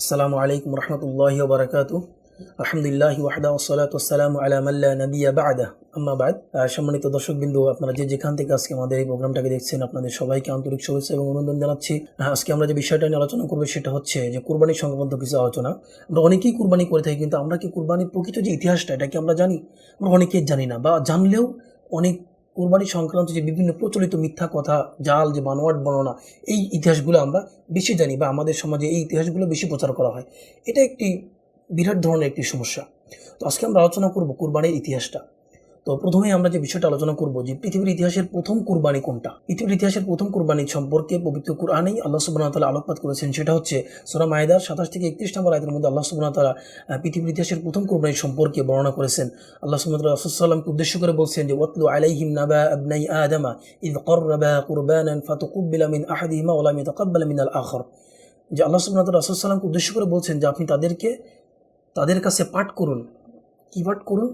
আসসালামু আলাইকুম রহমতুল্লাহি বারাকাত আলহামদুলিল্লাহ ওয়াহদা ওসলাত ওসালাম আলা মাল্লা নবিয়া বাদা। আম্মা বাদ। আহ, সম্মানিত দর্শকবিন্দু আপনারা যে যেখান থেকে আজকে আমাদের এই প্রোগ্রামটাকে দেখছেন আপনাদের সবাইকে আন্তরিক শুভেচ্ছা এবং অভিনন্দন জানাচ্ছি। আজকে আমরা যে বিষয়টা নিয়ে আলোচনা করব সেটা হচ্ছে যে কুরবানি সংক্রান্ত কিছু আলোচনা। আমরা অনেকেই কুরবানি করে থাকি কিন্তু আমরা কি কুরবানির প্রকৃত যে ইতিহাসটা এটা কি আমরা জানি? আমরা অনেকেই জানি না বা জানলেও অনেক কুরবানি সংক্রান্ত যে বিভিন্ন প্রচলিত মিথ্যা কথা, জাল, যে বানোয়াট বর্ণনা, এই ইতিহাসগুলো আমরা বেশি জানি বা আমাদের সমাজে এই ইতিহাসগুলো বেশি প্রচার করা হয়। এটা একটি বিরাট ধরনের একটি সমস্যা। তো আজকে আমরা আলোচনা করব কোরবানির ইতিহাসটা। তো প্রথমে আমরা যে বিষয়টা আলোচনা করব যে পৃথিবীর ইতিহাসের প্রথম কুরবানি কোনটা? পৃথিবীর ইতিহাসের প্রথম কুরবানি সম্পর্কে পবিত্র কুরআনেই আল্লাহ সুবনা তালা আলোকপাত করেছেন। সেটা হচ্ছে সোরা মায়দার সাতাশ থেকে একত্রিশ নম্বর আয়তের মধ্যে আল্লাহ সুবনা তালা পৃথিবীর ইতিহাসের প্রথম কুরবানি সম্পর্কে বর্ণনা করেছেন। আল্লাহ সুবনা তালা রসুলামকে উদ্দেশ্য করে বলছেন যে, ওয়াতলু আলাইহিম নাবা আবনাই আদামা ইদ কররাবা কুরবানান ফাতুকুব্বিলা মিন আহাদিহিমা ওলা মিন তকাব্বালা মিন আল আখর। যে আল্লাহ সুবনা তালা রসুলামকে উদ্দেশ্য করে বলছেন যে, আপনি তাদেরকে, তাদের কাছে পাঠ করুন। কি পাঠ করুন?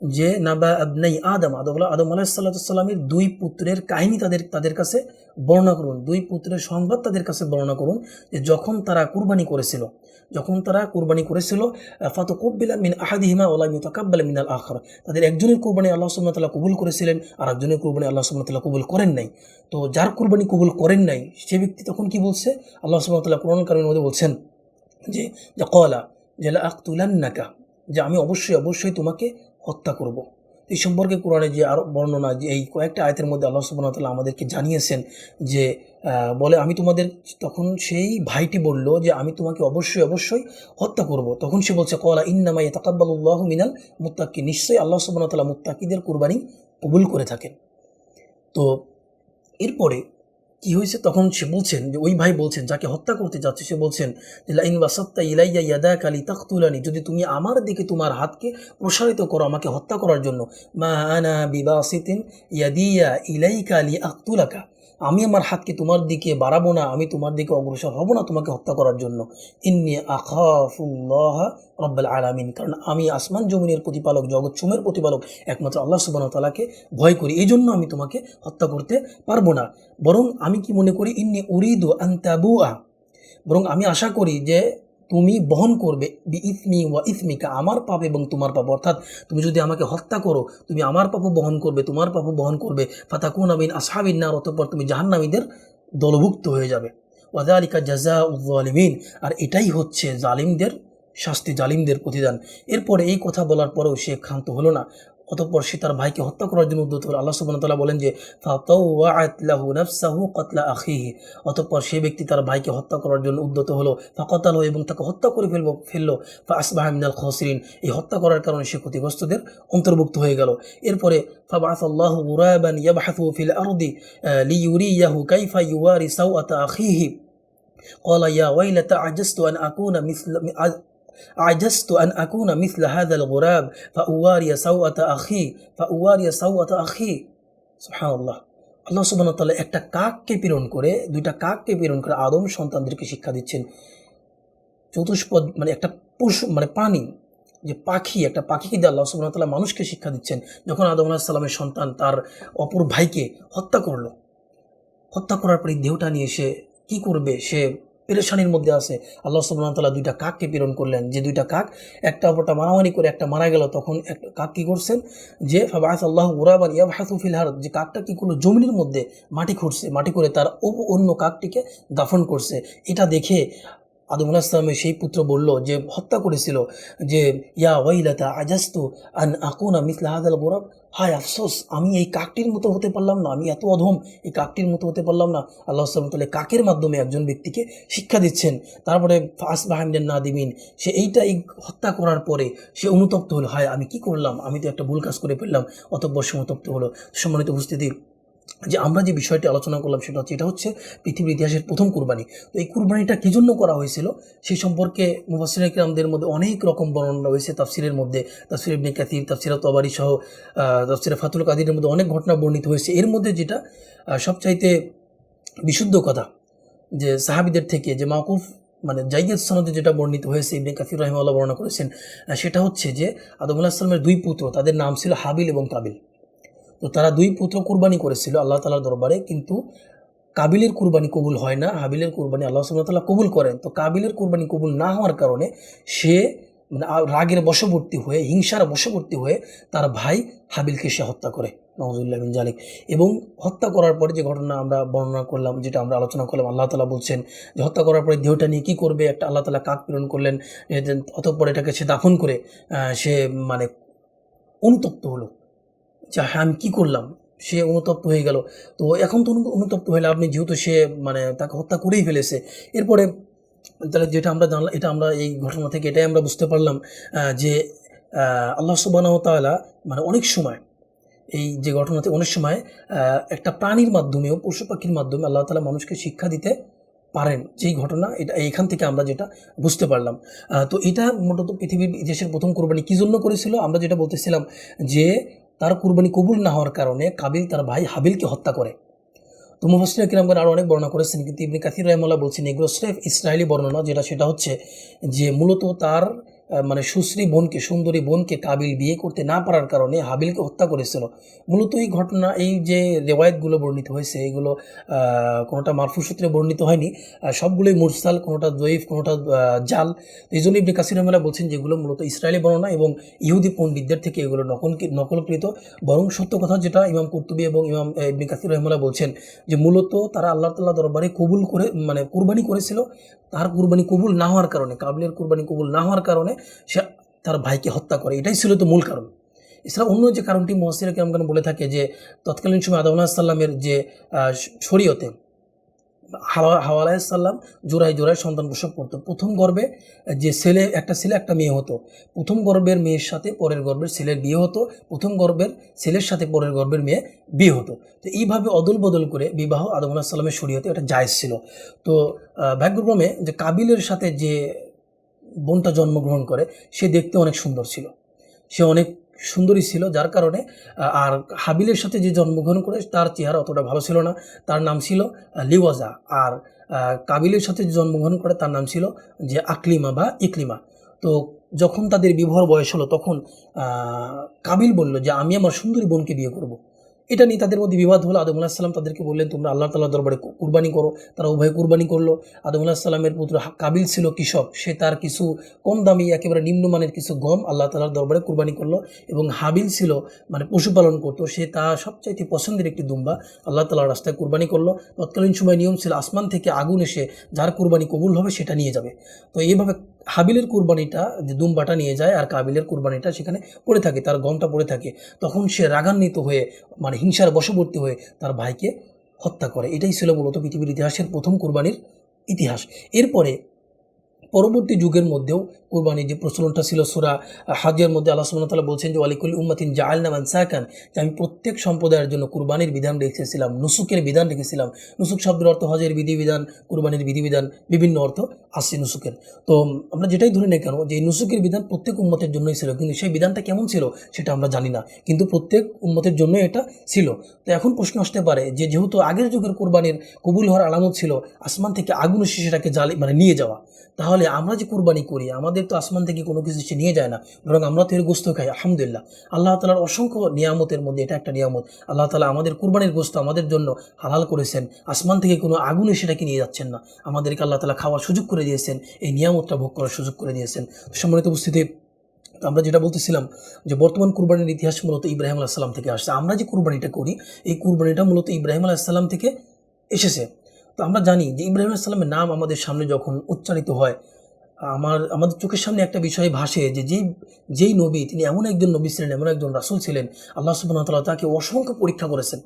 যে নাবা আবনাই আদম আদম আদম আলাহিসাল্লামের দুই পুত্রের কাহিনী তাদের তাদের কাছে বর্ণনা করুন। দুই পুত্রের সংবাদ তাদের কাছে বর্ণনা করুন যে যখন তারা কুরবানি করেছিল, যখন তারা কুরবানি করেছিল ফাতো কব্বিলা মিন আহাদিহিমা ওলা মিতাকাব্বালা মিনাল আখর। তাদের একজনের কুরবানি আল্লাহ সুবহানাহু কবুল করেছিলেন, আর একজনের কুরবানি আল্লাহ সুবহানাহু কবুল করেন নাই। তো যার কুরবানি কবুল করেন নাই, সে ব্যক্তি তখন কি বলছে? আল্লাহ সুবহানাহু কোরআন কারিমের মধ্যে বলছেন যে কলা, যে আখতুলান্নাকা যে আমি অবশ্যই অবশ্যই তোমাকে হত্যা করব। এই সম্পর্কে কোরআনে যে আরও বর্ণনা, যে এই কয়েকটা আয়তের মধ্যে আল্লাহ ওয়া আমাদেরকে জানিয়েছেন যে বলে আমি তোমাদের তখন সেই ভাইটি বলল যে, আমি তোমাকে অবশ্যই অবশ্যই হত্যা করব। তখন সে বলছে কলা ইন্নামা ইয়াতাকাব্বালুল্লাহু মিনাল মুত্তাকি নিশ্চয়ই আল্লাহ তাআলা মুত্তাকিদের কুরবানি কবুল করে থাকেন। তো এরপরে কি হয়েছে? তখন সে বলছেন যে, ওই ভাই বলছেন, যাকে হত্যা করতে যাচ্ছে, সে বলছেন যে, লাইন ওয়াসাত্তা ইলাইয়া ইয়াদা কালি তাকতুলানি যদি তুমি আমার দিকে তোমার হাতকে প্রসারিত করো আমাকে হত্যা করার জন্য, মা আনা বিবাসিতিন ইয়াদিয়া ইলাই কালি আকতুলাকা আমি আমার হাতকে তোমার দিকে বাড়াবো না, আমি তোমার দিকে অগ্রসর হব না তোমাকে হত্যা করার জন্য। ইন্নি আখাফুল্লাহ রব্বাল আলামিন। কারণ আমি আসমান জমিনের প্রতিপালক, জগৎ সুমের প্রতিপালক, একমাত্র আল্লাহ সুবাহ তালাকে ভয় করি। এই জন্য আমি তোমাকে হত্যা করতে পারব না। বরং আমি কি মনে করি? ইন্নি উরিদু আন্তাবুয়া বরং আমি আশা করি যে তুমি বহন করবে, বি ইসমি ওয়া ইসমিকা, আমার পাপ এবং তোমার পাপ। অর্থাৎ তুমি যদি আমাকে হত্যা করো, তুমি আমার পাপও বহন করবে, তোমার পাপও বহন করবে। ফাতাকুন আমিন আসহাবিন নার, অতঃপর তুমি জাহান্নামীদের দলভুক্ত হয়ে যাবে। ওয়াদালিকা জাজা উজ্জালিমিন আর এটাই হচ্ছে জালিমদের শাস্তি, জালিমদের প্রতিদান। এরপরে এই কথা বলার পরেও সে ক্ষান্ত হলো না। অতঃপর সে তার ভাইকে হত্যা করার জন্য উদ্যত হলো আল্লাহ সুবহানাহু ওয়া তাআলা বলেন যে ফাতাওয়াআত লাহু নাফসাহু কতলা আখিহি অতঃপর সে ব্যক্তি তার ভাইকে হত্যা করার জন্য উদ্যত হলো ফাকাতালো এবং তাকে হত্যা করে ফেলবো ফেললো ফা আসবাহা মিনাল খসরিন এই হত্যা করার কারণে সে ক্ষতিগ্রস্তদের অন্তর্ভুক্ত হয়ে গেল এরপরে فبعث الله غرابا يبحث في الأرض آه، ليريه كيف يواري سوءة أخيه قال يا ويلتى عجزت أن أكون مثل عجزت أن أكون مثل هذا الغراب فأواري سوءة أخي فأواري سوءة أخي سبحان الله আল্লাহ সুবহানাহু ওয়া তাআলা একটা কাককে প্রেরণ করে দুইটা কাককে প্রেরণ করে আদম সন্তানদেরকে শিক্ষা দিচ্ছেন চতুষ্পদ মানে একটা পশু মানে প্রাণী যে পাখি একটা পাখিকে দিয়ে আল্লাহ সুবহানাহু ওয়া তাআলা মানুষকে শিক্ষা দিচ্ছেন যখন আদম আলাইহিস সালামের সন্তান তার অপর ভাইকে হত্যা করলো হত্যা করার পরে দেহটা নিয়ে সে কি করবে সে পেরেশানির মধ্যে আছে। আল্লাহ সুবহানাহু ওয়া তাআলা দুইটা কাককে প্রেরণ করলেন। যে দুইটা কাক একটা অপরটা মারামারি করে একটা মারা গেল, তখন একটা কাক কি করছেন? যে ফাবাস আল্লাহ উরাবান ইয়াবহাসু ফিল হার যে কাকটা কি করল জমিনের মধ্যে মাটি খুঁড়ছে, মাটি করে তার অন্য কাকটিকে দাফন করছে। এটা দেখে আদম ইসলামের সেই পুত্র বলল যে, হত্যা করেছিল যে, ইয়া ওয়াইলাতা আজাস্তু আন আকুনা মিসলা হাদাল গোরাব? হায় আফসোস, আমি এই কাকটির মতো হতে পারলাম না, আমি এত অধম, এই কাকটির মতো হতে পারলাম না। আল্লাহ সাল্লাম তাহলে কাকের মাধ্যমে একজন ব্যক্তিকে শিক্ষা দিচ্ছেন। তারপরে ফাস না দিবিন সে এইটা এই হত্যা করার পরে সে অনুতপ্ত হলো, হায়, আমি কি করলাম? আমি তো একটা ভুল কাজ করে ফেললাম অতব্য সে অনুতপ্ত হলো। সম্মানিত উপস্থিতি যে আমরা যে বিষয়টি আলোচনা করলাম সেটা হচ্ছে, এটা হচ্ছে পৃথিবীর ইতিহাসের প্রথম কুরবানি। তো এই কুরবানিটা কী জন্য করা হয়েছিল? সেই সম্পর্কে মুফাসির ইকরামদের মধ্যে অনেক রকম বর্ণনা রয়েছে তাফসিরের মধ্যে। তাফসির ইবনে কাসির, তাফসিরা তবারি সহ তাফসিরা ফাতুল কাদিরের মধ্যে অনেক ঘটনা বর্ণিত হয়েছে। এর মধ্যে যেটা সবচাইতে বিশুদ্ধ কথা, যে সাহাবিদের থেকে যে মাকুফ মানে জাইদ সনদে যেটা বর্ণিত হয়েছে, ইবনে কাসির রহিমাল্লাহ বর্ণনা করেছেন সেটা হচ্ছে যে আদম আলাহ সালামের দুই পুত্র, তাদের নাম ছিল হাবিল এবং কাবিল তো তারা দুই পুত্র কুরবানি করেছিল আল্লাহ তালার দরবারে, কিন্তু কাবিলের কুরবানি কবুল হয় না, হাবিলের কুরবানি আল্লাহ সুবহানাহু কবুল করেন। তো কাবিলের কুরবানি কবুল না হওয়ার কারণে সে মানে রাগের বশবর্তী হয়ে, হিংসার বশবর্তী হয়ে তার ভাই হাবিলকে সে হত্যা করে। নওয়াজুল্লাহ বিন জালিক। এবং হত্যা করার পরে যে ঘটনা আমরা বর্ণনা করলাম, যেটা আমরা আলোচনা করলাম, আল্লাহ তালা বলছেন যে হত্যা করার পরে দেহটা নিয়ে কী করবে? একটা আল্লাহ তালা কাক প্রেরণ করলেন অতঃপর এটাকে সে দাফন করে সে মানে অনুতপ্ত হলো। যে হ্যাঁ আমি কী করলাম? সে অনুতপ্ত হয়ে গেল। তো এখন তো অনু- অনুতপ্ত হলে আপনি যেহেতু সে মানে তাকে হত্যা করেই ফেলেছে, এরপরে তাহলে যেটা আমরা জানলাম এটা আমরা এই ঘটনা থেকে এটাই আমরা বুঝতে পারলাম যে আল্লাহ সুবাহ তাআলা মানে অনেক সময় এই যে ঘটনাতে অনেক সময় একটা প্রাণীর মাধ্যমেও, পশু পাখির মাধ্যমে আল্লাহ তালা মানুষকে শিক্ষা দিতে পারেন। যেই ঘটনা, এটা এখান থেকে আমরা যেটা বুঝতে পারলাম। তো এটা মূলত পৃথিবীর দেশের প্রথম কোরবানি কী জন্য করেছিল? আমরা যেটা বলতেছিলাম যে তার কুরবানি কবুল না হওয়ার কারণে কাবিল তার ভাই হাবিলকে হত্যা করে। তো মুফসিল কিরামগণ আরও অনেক বর্ণনা করেছেন, কিন্তু ইবনে কাসির রহমাল্লাহ বলছেন এগুলো স্রেফ ইসরায়েলি বর্ণনা, যেটা সেটা হচ্ছে যে মূলত তার মানে সুশ্রী বোনকে, সুন্দরী বোনকে কাবিল বিয়ে করতে না পারার কারণে হাবিলকে হত্যা করেছিল। মূলত এই ঘটনা, এই যে রেওয়ায়তগুলো বর্ণিত হয়েছে, এগুলো কোনোটা মারফু সূত্রে বর্ণিত হয়নি সবগুলোই মুরসাল, কোনোটা জয়ীফ কোনোটা জাল। এই জন্য ইবনে কাসির রহমাল্লাহ বলছেন যেগুলো মূলত ইসরায়েলি বর্ণনা এবং ইহুদি পণ্ডিতদের থেকে এগুলো নকল, নকলকৃত। বরং সত্য কথা যেটা ইমাম কুর্তুবি এবং ইমাম ইবনে কাসির রহমাল্লাহ বলছেন যে মূলত তারা আল্লাহ তাল্লাহ দরবারে কবুল করে মানে কুরবানি করেছিল। তার কুরবানি কবুল না হওয়ার কারণে, কাবলের কুরবানি কবুল না হওয়ার কারণে সে তার ভাইকে হত্যা করে। এটাই ছিল তো মূল কারণ। এছাড়া অন্য যে কারণটি মহসিরা কেমন কেন বলে থাকে যে, তৎকালীন সময় আদাম সাল্লামের যে শরীয়তে হাওয়া হাওয়া আলাইসাল্লাম জোড়ায় জোড়ায় সন্তান প্রসব করতো। প্রথম গর্বে যে ছেলে, একটা ছেলে, একটা মেয়ে হতো। প্রথম গর্বের মেয়ের সাথে পরের গর্বের ছেলের বিয়ে হতো। প্রথম গর্বের ছেলের সাথে পরের গর্বের মেয়ে বিয়ে হতো। তো এইভাবে অদল বদল করে বিবাহ আদম আলাহ সাল্লামের শরীয়তে এটা জায়েজ ছিল। তো ভাগ্যক্রমে যে কাবিলের সাথে যে বোনটা জন্মগ্রহণ করে, সে দেখতে অনেক সুন্দর ছিল। সে অনেক সুন্দরী ছিল, যার কারণে আর হাবিলের সাথে যে জন্মগ্রহণ করে, তার চেহারা অতটা ভালো ছিল না। তার নাম ছিল লিওয়াজা। আর কাবিলের সাথে যে জন্মগ্রহণ করে, তার নাম ছিল যে আকলিমা বা ইকলিমা। তো যখন তাদের বিবাহ বয়স হলো, তখন কাবিল বলল যে, আমি আমার সুন্দরী বোনকে বিয়ে করব। এটা নিয়ে তাদের মধ্যে বিবাদ হলো। আদম আলাহিসাল্লাম তাদেরকে বললেন, তোমরা আল্লাহ তাল্লাহ দরবারে কুরবানি করো। তারা উভয় কুরবানি করল। আদম আলাহিসাল্লামের পুত্র কাবিল ছিল কৃষক। সে তার কিছু কম দামি, একেবারে নিম্নমানের কিছু গম আল্লাহ তালার দরবারে কুরবানি করল এবং হাবিল ছিল মানে পশুপালন করতো। সে তার সবচাইতে পছন্দের একটি দুম্বা আল্লাহ তালার রাস্তায় কুরবানি করল। তৎকালীন সময় নিয়ম ছিল, আসমান থেকে আগুন এসে যার কুরবানি কবুল হবে সেটা নিয়ে যাবে। তো এইভাবে হাবিলের কুরবানিটা যে দুম্বাটা নিয়ে যায় আর কাবিলের কুরবানিটা সেখানে পড়ে থাকে, তার গমটা পড়ে থাকে। তখন সে রাগান্বিত হয়ে মানে হিংসার বশবর্তী হয়ে তার ভাইকে হত্যা করে। এটাই ছিল মূলত পৃথিবীর ইতিহাসের প্রথম কুরবানির ইতিহাস। এরপরে পরবর্তী যুগের মধ্যেও কুরবানির যে প্রচলনটা ছিল সুরা হাজের মধ্যে আল্লাহ ওয়া তাআলা বলছেন যে ওয়ালিকুল উম্মাতিন জাআলনা মানসাকান যে আমি প্রত্যেক সম্প্রদায়ের জন্য কুরবানির বিধান রেখেছিলাম, নুসুকের বিধান রেখেছিলাম। নুসুক শব্দের অর্থ হজের বিধিবিধান, কুরবানির বিধিবিধান, বিভিন্ন অর্থ আসছে নুসুকের। তো আমরা যেটাই ধরে নেই কেন, যে নুসুকের বিধান প্রত্যেক উম্মতের জন্যই ছিল, কিন্তু সেই বিধানটা কেমন ছিল সেটা আমরা জানি না, কিন্তু প্রত্যেক উম্মতের জন্য এটা ছিল। তো এখন প্রশ্ন আসতে পারে যে, যেহেতু আগের যুগের কুরবানির কবুল হওয়ার আলামত ছিল, আসমান থেকে আগুন সেটাকে জ্বালি মানে নিয়ে যাওয়া, তাহলে আমরা যে কুরবানি করি, আমাদের তো আসমান থেকে কোনো কিছু সে নিয়ে যায় না। বরং আমরা তো এর গোস্ত খাই, আলহামদুলিল্লাহ। আল্লাহ তালার অসংখ্য নিয়ামতের মধ্যে এটা একটা নিয়ামত। আল্লাহ তালা আমাদের কুরবানির গোস্ত আমাদের জন্য হালাল করেছেন, আসমান থেকে কোনো আগুনে সেটাকে নিয়ে যাচ্ছেন না। আমাদেরকে আল্লাহ তালা খাওয়ার সুযোগ করে দিয়েছেন, এই নিয়ামতটা ভোগ করার সুযোগ করে দিয়েছেন। সম্মানিত উপস্থিতি আমরা যেটা বলতেছিলাম যে বর্তমান কুরবানির ইতিহাস মূলত ইব্রাহিম আলাহিসাল্লাম থেকে আসছে। আমরা যে কুরবানিটা করি, এই কুরবানিটা মূলত ইব্রাহিম আলাহিসাল্লাম থেকে এসেছে। তো আমরা জানি যে ইব্রাহিম আলাইসাল্লামের নাম আমাদের সামনে যখন উচ্চারিত হয় আমার, আমাদের চোখের সামনে একটা বিষয় ভাসে যে যেই যেই নবী, তিনি এমন একজন নবী ছিলেন, এমন একজন রাসুল ছিলেন, আল্লাহ সুবাহতাল্লাহ তাকে অসংখ্য পরীক্ষা করেছেন।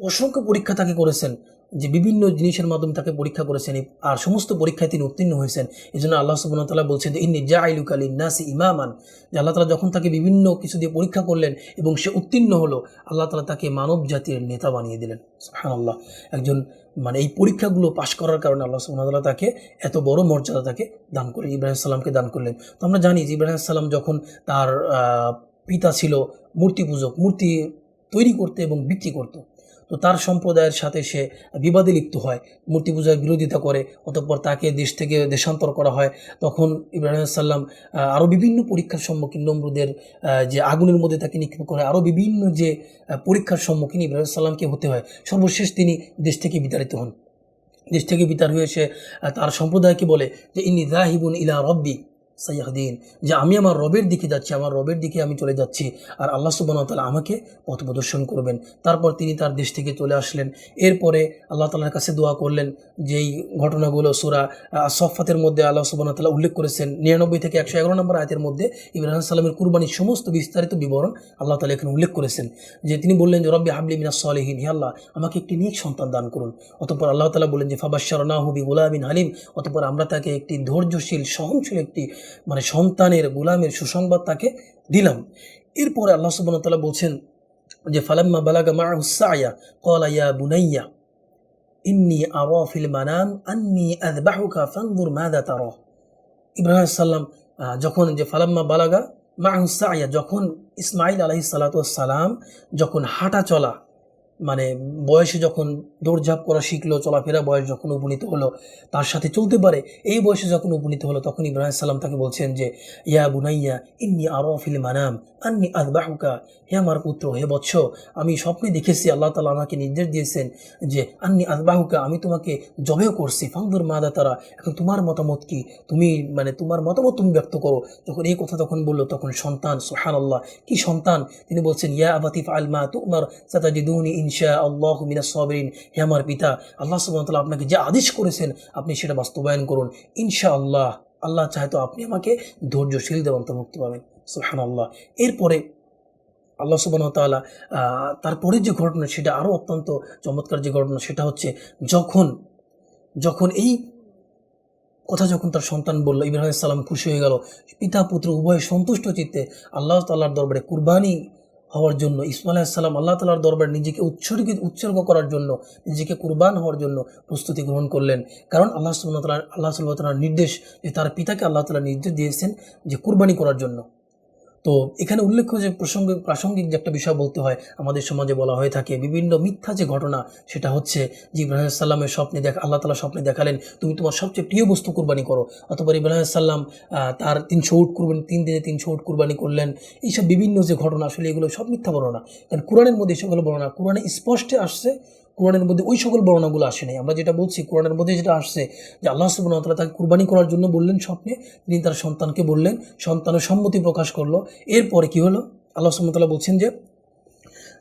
অসংখ্য পরীক্ষা তাকে করেছেন। যে বিভিন্ন জিনিসের মাধ্যমে তাকে পরীক্ষা করেছেন আর সমস্ত পরীক্ষায় তিনি উত্তীর্ণ হয়েছেন। এই জন্য আল্লাহ সুবহানাহু ওয়া তাআলা বলছেন যে, ইন্নি জাইলুকা লিন-নাসি ইমামান। যে আল্লাহ তাআলা যখন তাকে বিভিন্ন কিছু দিয়ে পরীক্ষা করলেন এবং সে উত্তীর্ণ হলো, আল্লাহ তালা তাকে মানব জাতির নেতা বানিয়ে দিলেন। আল্লাহ একজন মানে এই পরীক্ষাগুলো পাশ করার কারণে আল্লাহ ওয়া তাকে এত বড় মর্যাদা তাকে দান করে, ইব্রাহিম সাল্লামকে দান করলেন। তো আমরা জানি যে ইব্রাহিম সাল্লাম যখন তার পিতা ছিল, মূর্তি পূজক, মূর্তি তৈরি করতে এবং বিক্রি করত। তো তার সম্প্রদায়ের সাথে সে বিবাদে লিপ্ত হয়। মূর্তি পূজার বিরোধিতা করে, অতঃপর তাকে দেশ থেকে দেশান্তর করা হয়। তখন ইব্রাহিম সাল্লাম আরও বিভিন্ন পরীক্ষার সম্মুখীন নমরুদের যে আগুনের মধ্যে তাকে নিক্ষেপ করে আরও বিভিন্ন যে পরীক্ষার সম্মুখীন ইব্রাহিম সাল্লামকে হতে হয়। সর্বশেষ তিনি দেশ থেকে বিতাড়িত হন। দেশ থেকে বিতার হয়ে সে তার সম্প্রদায়কে বলে যে ইনি রাহিবুন ইলা রব্বি। সাইয়াহদিন, যে আমি আমার রবের দিকে যাচ্ছি, আমার রবের দিকে আমি চলে যাচ্ছি আর আল্লাহ সুবাহ তালা আমাকে পথ প্রদর্শন করবেন। তারপর তিনি তার দেশ থেকে চলে আসলেন। এরপরে আল্লাহ তালার কাছে দোয়া করলেন যেই ঘটনাগুলো সুরা সফাতের মধ্যে আল্লাহ সুবাহ তালা উল্লেখ করেছেন। নিরানব্বই থেকে একশো এগারো নম্বর আয়তের মধ্যে ইব্রাহিম সাল্লামের কুরবানির সমস্ত বিস্তারিত বিবরণ আল্লাহ তালা এখানে উল্লেখ করেছেন। যে তিনি বললেন যে, রব্বি হাবলি মিনা সালেহিন, হে আল্লাহ, আমাকে একটি নিক সন্তান দান করুন। অতঃপর আল্লাহ তালা বলেন যে ফাবাশ্বর না হুবি গুলাবিন হালিম। অতঃপর আমরা তাকে একটি ধৈর্যশীল, সহনশীল একটি মানে সন্তানের, গুলামের সুসংবাদ তাকে দিলাম। এরপরে আল্লাহ সুবহান তাআলা বলছেন যে, ফালাম্মা বালাগা মাআহু সায়া, ক্বালা ইয়া বুনাইয়া, ইন্নি ফিল মানাম, আন্নি আযবাহুকা ফানজুর মাযা তারা। ইব্রাহিম সাল্লাম যখন যে ফালাম্মা বালাগা মাআহু সায়া, যখন ইসমাইল সালাতু সালাম যখন হাঁটা চলা মানে বয়সে যখন দৌড়ঝাঁপ করা শিখলো, চলাফেরা বয়স যখন উপনীত হলো, তার সাথে চলতে পারে, এই বয়সে যখন উপনীত হলো, তখন ইব্রাহিম সাল্লাম তাকে বলছেন যে, ইয়া বুনাইয়া, ইন্নি আরও ফিল মানাম, আন্নি আদবাহুকা, হে আমার পুত্র, হে বৎস, আমি স্বপ্নে দেখেছি, আল্লাহ তালা আমাকে নির্দেশ দিয়েছেন যে, আন্নি আদবাহুকা, আমি তোমাকে জবে করছি ফাংদুর মাদা তারা, এখন তোমার মতামত কি? তুমি মানে তোমার মতামত তুমি ব্যক্ত করো। যখন এই কথা তখন বলল, তখন সন্তান সুহান আল্লাহ কি সন্তান? তিনি বলছেন, ইয়া আবাতিফ আলমা তুমার, সাতাজিদুনি ইনশা আল্লাহ মিনা সবরিন। হে আমার পিতা আল্লাহ সুবহানাহু আপনাকে যে আদেশ করেছেন আপনি সেটা বাস্তবায়ন করুন। ইনশা আল্লাহ আল্লাহ চাহে তো আপনি আমাকে ধৈর্যশীলদের অন্তর্ভুক্ত পাবেন। সুহান আল্লাহ এরপরে আল্লাহ সুবাহ তাআলা আহ, তারপরে যে ঘটনা সেটা আরও অত্যন্ত চমৎকার যে ঘটনা সেটা হচ্ছে যখন যখন এই কথা যখন তার সন্তান বলল ইব্রাহিম সালাম খুশি হয়ে গেল পিতা পুত্র উভয় সন্তুষ্ট চিত্তে আল্লাহ তাল্লাহর দরবারে কুরবানি হওয়ার জন্য। ইসমাল আলাইসাল্লাম আল্লাহ তালার দরবার নিজেকে উৎসর্গিত, উৎসর্গ করার জন্য, নিজেকে কুরবান হওয়ার জন্য প্রস্তুতি গ্রহণ করলেন। কারণ আল্লাহ সাল্লাহ আল্লাহ সাল্লাহ তালার নির্দেশ যে তার পিতাকে আল্লাহ তালা নির্দেশ দিয়েছেন যে কুরবানি করার জন্য। তো এখানে উল্লেখ্য যে প্রসঙ্গে, প্রাসঙ্গিক যে একটা বিষয় বলতে হয়, আমাদের সমাজে বলা হয়ে থাকে, বিভিন্ন মিথ্যা যে ঘটনা, সেটা হচ্ছে যে ইব্রাহিম সাল্লামের স্বপ্নে দেখ, আল্লাহ তালা স্বপ্নে দেখালেন, তুমি তোমার সবচেয়ে প্রিয় বস্তু কুরবানি করো। অথবা ইব্রাহিম সাল্লাম তার তিনশো উট কুরবানি, তিন দিনে তিনশো উট কুরবানি করলেন। এইসব বিভিন্ন যে ঘটনা, আসলে এগুলো সব মিথ্যা বর্ণনা। কারণ কোরআনের মধ্যে সকল বর্ণনা, কোরআনে স্পষ্টে আসছে কোরআনের মধ্যে ওই সকল বর্ণনাগুলো আসে নাই। আমরা যেটা বলছি, কোরআনের মধ্যে যেটা আসছে যে আল্লাহ সুবন তালা তাকে কুরবানি করার জন্য বললেন স্বপ্নে, তিনি তার সন্তানকে বললেন, সন্তানের সম্মতি প্রকাশ করল। এরপরে কি হলো? আল্লাহ ওয়া বলছেন যে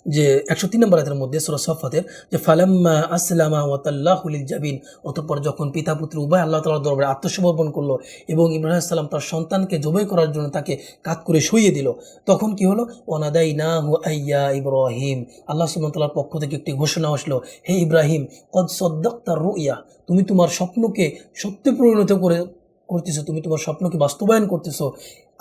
যে একশো তিন নম্বর আয়াতের মধ্যে সুরা সফাতের যে ফালাম্মা আসলামা ওয়াতাল্লাহুলিল জাবিন, অতঃপর যখন পিতা পুত্র উভয় আল্লাহ তালার দরবারে আত্মসমর্পণ করল এবং ইব্রাহিম সাল্লাম তার সন্তানকে জবাই করার জন্য তাকে কাত করে শুইয়ে দিল, তখন কি হলো? ওনাদাই না হু আইয়া ইব্রাহিম। আল্লাহ সুমতাল্লার পক্ষ থেকে একটি ঘোষণা আসলো, হে ইব্রাহিম, কদ সদ্দাক্তার রুইয়া, তুমি তোমার স্বপ্নকে সত্যে পরিণত করে করতেছো, তুমি তোমার স্বপ্নকে বাস্তবায়ন করতেছো।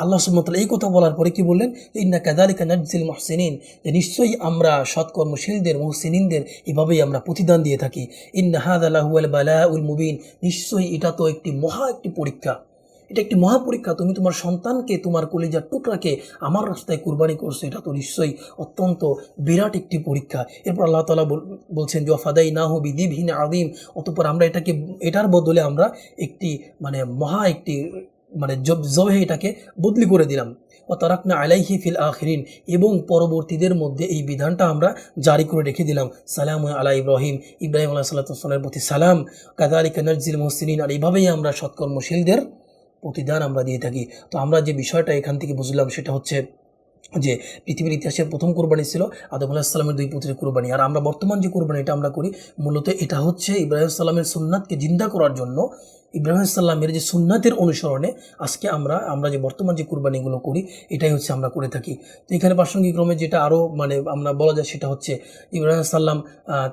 আল্লাহ সুমতাল্লাহ এই কথা বলার পরে কি বললেন? ইন্না কাদালিকা নাজিল মহসিনিন। যে নিশ্চয়ই আমরা সৎকর্মশীলদের, মহসিনিনদের এভাবেই আমরা প্রতিদান দিয়ে থাকি। ইন্না হাদ আল্লাহ আল বালা উল মুবিন। নিশ্চয়ই এটা তো একটি মহা একটি পরীক্ষা। এটা একটি মহাপরীক্ষা। তুমি তোমার সন্তানকে, তোমার কলিজার টুকরাকে আমার রাস্তায় কুরবানি করছ, এটা তো নিশ্চয়ই অত্যন্ত বিরাট একটি পরীক্ষা। এরপর আল্লাহ তালা বলছেন যে ফাদাই না হবি দিবহীন আদিম অতপর আমরা এটাকে, এটার বদলে আমরা একটি মানে মহা একটি মানে জব জবে এটাকে বদলি করে দিলাম। ও তারাকনা আলাইহি ফিল আখরিন। এবং পরবর্তীদের মধ্যে এই বিধানটা আমরা জারি করে রেখে দিলাম। সালাম আলা ইব্রাহিম। ইব্রাহিম আল্লাহ সাল্লামের প্রতি সালাম। কাদালিকা নজিল মোহসিন আর এইভাবেই আমরা সৎকর্মশীলদের প্রতিদান আমরা দিয়ে থাকি। তো আমরা যে বিষয়টা এখান থেকে বুঝলাম সেটা হচ্ছে যে পৃথিবীর ইতিহাসের প্রথম কোরবানি ছিল, আদম আলাহ সাল্লামের দুই পুত্রের কোরবানি। আর আমরা বর্তমান যে কোরবানি এটা আমরা করি, মূলত এটা হচ্ছে ইব্রাহিম সাল্লামের সুন্নাতকে জিন্দা করার জন্য ইব্রাহিম সাল্লামের যে সুন্নাতের অনুসরণে আজকে আমরা আমরা যে বর্তমান যে কুরবানিগুলো করি, এটাই হচ্ছে আমরা করে থাকি। তো এখানে প্রাসঙ্গিক ক্রমে যেটা আরও মানে আমরা বলা যায় সেটা হচ্ছে ইব্রাহিম সাল্লাম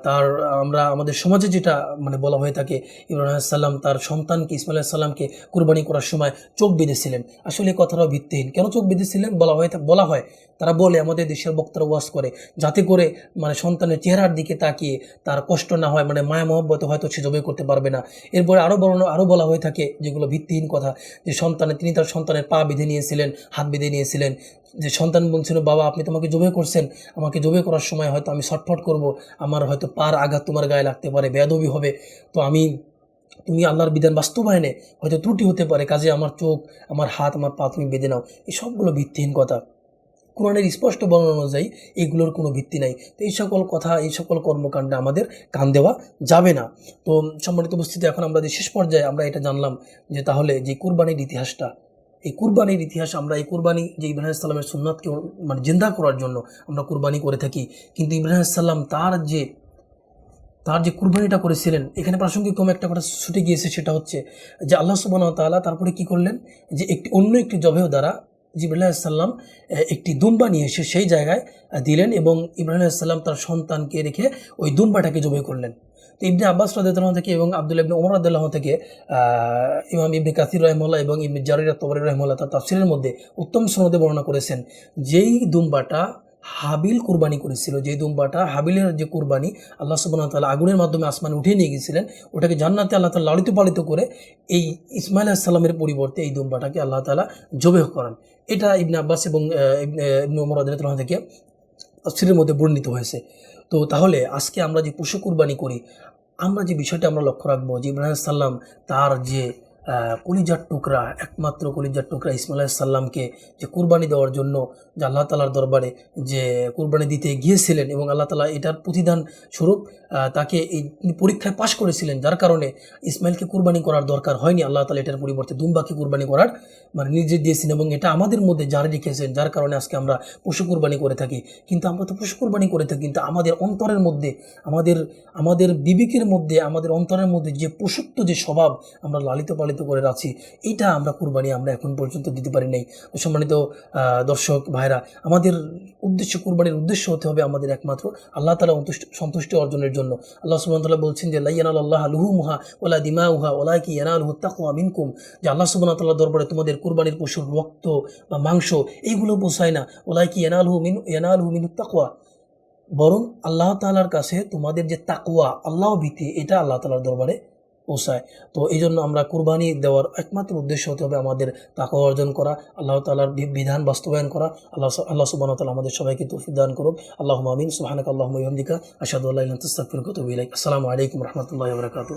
তার আমরা আমাদের সমাজে যেটা মানে বলা হয়ে থাকে, ইব্রাহিম সাল্লাম তার সন্তানকে, ইসমাইল সাল্লামকে কুরবানি করার সময় চোখ বেঁধেছিলেন। আসলে কথাটাও ভিত্তিহীন। কেন চোখ বেঁধেছিলেন? বলা হয়ে, বলা হয়, তারা বলে আমাদের দেশের বক্তারা ওয়াজ করে, যাতে করে মানে সন্তানের চেহারার দিকে তাকিয়ে তার কষ্ট না হয় মানে মায়া মহব্বতে হয়তো সে জবে করতে পারবে না। এরপরে আরও বর্ণনা আরও বলা হয়ে থাকে, যেগুলো ভিত্তিহীন কথা। যে সন্তানের তিনি তার সন্তানের পা বেঁধে নিয়েছিলেন, হাত বেঁধে নিয়েছিলেন। যে সন্তান বলছিল, বাবা, আপনি তোমাকে জবে করছেন। আমাকে জবে করার সময় হয়তো আমি ছটফট করব। আমার হয়তো পার আঘাত তোমার গায়ে লাগতে পারে, বেয়াদবি হবে। তো আমি, তুমি আল্লাহর বিধান বাস্তবায়নে হয়তো ত্রুটি হতে পারে। কাজে আমার চোখ, আমার হাত, আমার পা তুমি বেঁধে নাও। এই সবগুলো ভিত্তিহীন কথা। কোরআনের স্পষ্ট বর্ণনা অনুযায়ী এগুলোর কোনো ভিত্তি নাই। তো এই সকল কথা, এই সকল কর্মকাণ্ডে আমাদের কান দেওয়া যাবে না। তো সম্মানিত উপস্থিতি, এখন আমরা যে শেষ পর্যায়ে আমরা এটা জানলাম যে তাহলে যে কুরবানির ইতিহাসটা, এই কুরবানির ইতিহাস আমরা, এই কুরবানি যে ইব্রাহিম সাল্লামের সুন্নাতকে মানে জিন্দা করার জন্য আমরা কুরবানি করে থাকি। কিন্তু ইব্রাহিম সাল্লাম তার যে তার যে কুরবানিটা করেছিলেন, এখানে প্রাসঙ্গিকক্রমে একটা কথা ছুটে গিয়েছে, সেটা হচ্ছে যে আল্লাহ সুবাহ তাআলা তারপরে কি করলেন? যে একটি, অন্য একটি জবেহ দ্বারা জিবরাহ সাল্লাম একটি দুম্বা নিয়ে এসে সেই জায়গায় দিলেন এবং ইব্রাহিম সাল্লাম তার সন্তানকে রেখে ওই দুম্বাটাকে জবে করলেন। তো ইবনে আব্বাস রাদিয়াল্লাহু থেকে এবং আব্দুল ইবনে ওমর রাদিয়াল্লাহু থেকে ইমাম ইবনে কাসির রহমুল্লাহ এবং ইবনে জারির তবরি রহমুল্লাহ তার তাফসিরের মধ্যে উত্তম সনদে বর্ণনা করেছেন, যেই দুম্বাটা হাবিল কুরবানি করেছিল, যেই দুম্বাটা হাবিলের যে কুরবানি, আল্লাহ সুবহানাহু ওয়া তাআলা আগুনের মাধ্যমে আসমানে উঠিয়ে নিয়ে গিয়েছিলেন, ওটাকে জান্নাতে আল্লাহ তালা লালিত পালিত করে এই ইসমাইল আলাইহিস সালামের পরিবর্তে এই দুম্বাটাকে আল্লাহ তাআলা জবেহ করান। এটা ইবনে আব্বাস এবং ইবনে ওমর রাদিয়াল্লাহু থেকে তফসিরের মধ্যে বর্ণিত হয়েছে। তো তাহলে আজকে আমরা যে পশু কুরবানি করি, আমরা যে বিষয়টা আমরা লক্ষ্য রাখব, যে ইব্রাহিম সাল্লাম তার যে কলিজার টুকরা, একমাত্র কলিজার টুকরা ইসমাইল সাল্লামকে যে কুরবানি দেওয়ার জন্য যে আল্লাহ তালার দরবারে যে কুরবানি দিতে গিয়েছিলেন এবং আল্লাহ তালা এটার প্রতিদান স্বরূপ তাকে এই পরীক্ষায় পাশ করেছিলেন, যার কারণে ইসমাইলকে কুরবানি করার দরকার হয়নি, আল্লাহ তালা এটার পরিবর্তে দুম্বাকে কুরবানি করার মানে নির্দেশ দিয়েছেন এবং এটা আমাদের মধ্যে জারি রেখেছেন, যার কারণে আজকে আমরা পশু কুরবানি করে থাকি। কিন্তু আমরা তো পশু কুরবানি করে থাকি, কিন্তু আমাদের অন্তরের মধ্যে, আমাদের আমাদের বিবেকের মধ্যে, আমাদের অন্তরের মধ্যে যে পশুত্ব যে স্বভাব আমরা লালিত পালিত করে রাখছি। এইটা আমরা কুরবানি আমরা এখন পর্যন্ত দিতে পারি নাই। সম্মানিত দর্শক, ভাইরা, আমাদের উদ্দেশ্য, কুরবানির উদ্দেশ্য হতে হবে আমাদের একমাত্র আল্লাহ তালা সন্তুষ্টি অর্জনের জন্য। আল্লাহ সুবহান তাআলা বলছেন যে লাইয়ানাল আল্লাহ লুহুমুহা ওলা দিমা উহা ওলা কি ইয়ানালহু তাকওয়া মিনকুম। যে আল্লাহ সুবহান তাআলা দরবারে তোমাদের কুরবানির পশুর রক্ত বা মাংস এইগুলো পোষায় না। ওলা কি ইয়ানালহু মিন ইয়ানালহু মিন তাকওয়া বরং আল্লাহ তাআলার কাছে তোমাদের যে তাকওয়া আল্লাহ ভীতি এটা আল্লাহ তালার দরবারে পৌঁছায়। তো এই জন্য আমরা কুরবানি দেওয়ার একমাত্র উদ্দেশ্য হতে হবে আমাদের তাকওয়া অর্জন করা, আল্লাহ তালার বিধান বাস্তবায়ন করা। আল্লাহ আল্লাহ সুবাহ তালা আমাদের সবাইকে তৌফিক দান করুক। আল্লাহ আমিন। সুহানক আল্লাহ ওয়া আসাদুল্লাহ আস্তাগফিরুকা ওয়া আসসালামু আলাইকুম রহমতুল্লাহ বারাকাতুহু।